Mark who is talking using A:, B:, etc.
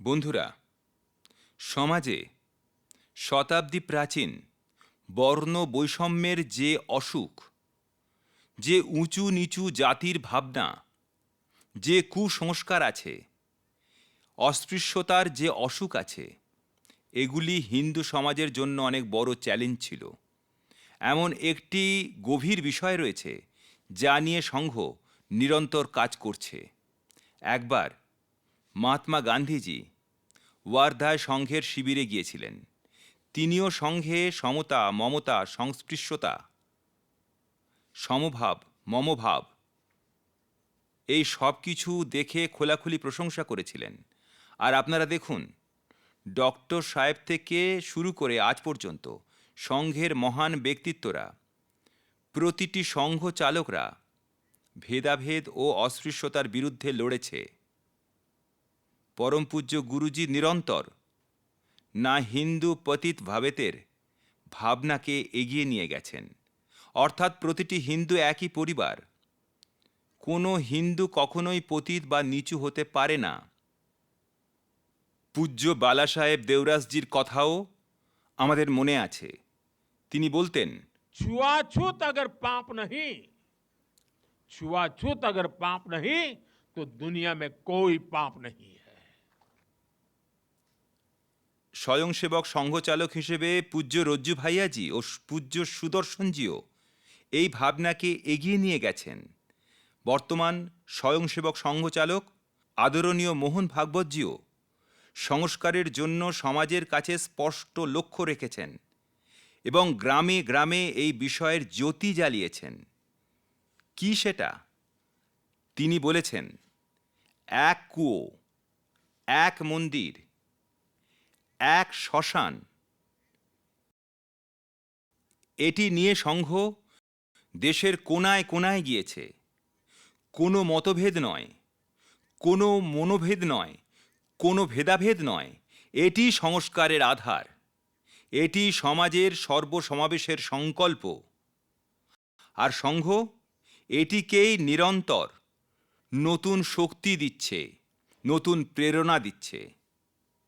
A: বন্ধুরা, সমাজে শতাব্দী প্রাচীন বর্ণ বৈষম্যের যে অসুখ, যে উঁচু নিচু জাতির ভাবনা, যে কুসংস্কার আছে, অস্পৃশ্যতার যে অসুখ আছে, এগুলি হিন্দু সমাজের জন্য অনেক বড় চ্যালেঞ্জ ছিল। এমন একটি গভীর বিষয় রয়েছে যা নিয়ে সংঘ নিরন্তর কাজ করছে। একবার মহাত্মা গান্ধীজি ওয়ার্ধায় সংঘের শিবিরে গিয়েছিলেন। তিনিও সংঘে সমতা, মমতা, সংস্পৃশ্যতা, সমভাব, মমভাব এই সব কিছু দেখে খোলাখুলি প্রশংসা করেছিলেন। আর আপনারা দেখুন, ডক্টর সাহেব থেকে শুরু করে আজ পর্যন্ত সংঘের মহান ব্যক্তিত্বরা, প্রতিটি সংঘ চালকরা ভেদাভেদ ও অস্পৃশ্যতার বিরুদ্ধে লড়েছে। পরম পূজ্য গুরুজি নিরন্তর না হিন্দু পতিত ভাবেতের ভাবনাকে এগিয়ে নিয়ে গেছেন অর্থাৎ প্রতিটি হিন্দু একই পরিবার কোনো হিন্দু কখনোই পতিত বা নিচু হতে পারে না পূজ্য বালা সাহেব দেওরাসজির কথাও আমাদের মনে আছে তিনি বলতেন
B: छुआछूत अगर पाप नहीं छुआछूत अगर पाप नहीं तो दुनिया में कोई पाप नहीं
A: স্বয়ংসেবক সংঘচালক হিসেবে পূজ্য রজ্জু ভাইয়াজি ও পূজ্য সুদর্শনজিও এই ভাবনাকে এগিয়ে নিয়ে গেছেন। বর্তমান স্বয়ংসেবক সংঘচালক আদরণীয় মোহন ভাগবতজিও সংস্কারের জন্য সমাজের কাছে স্পষ্ট লক্ষ্য রেখেছেন এবং গ্রামে গ্রামে এই বিষয়ের জ্যোতি জ্বালিয়েছেন। কি সেটা? তিনি বলেছেন, এক কুয়ো, এক মন্দির এক শ্মশান। এটি নিয়ে সংঘ দেশের কোনায় কোনায় গিয়েছে। কোনো মতভেদ নয়, কোনো মনোভেদ নয়, কোনো ভেদাভেদ নয়, এটি সংস্কারের আধার। এটি সমাজের সর্বসমাবেশের সংকল্প। আর সংঘ এটিকেই নিরন্তর নতুন শক্তি দিচ্ছে, নতুন প্রেরণা দিচ্ছে।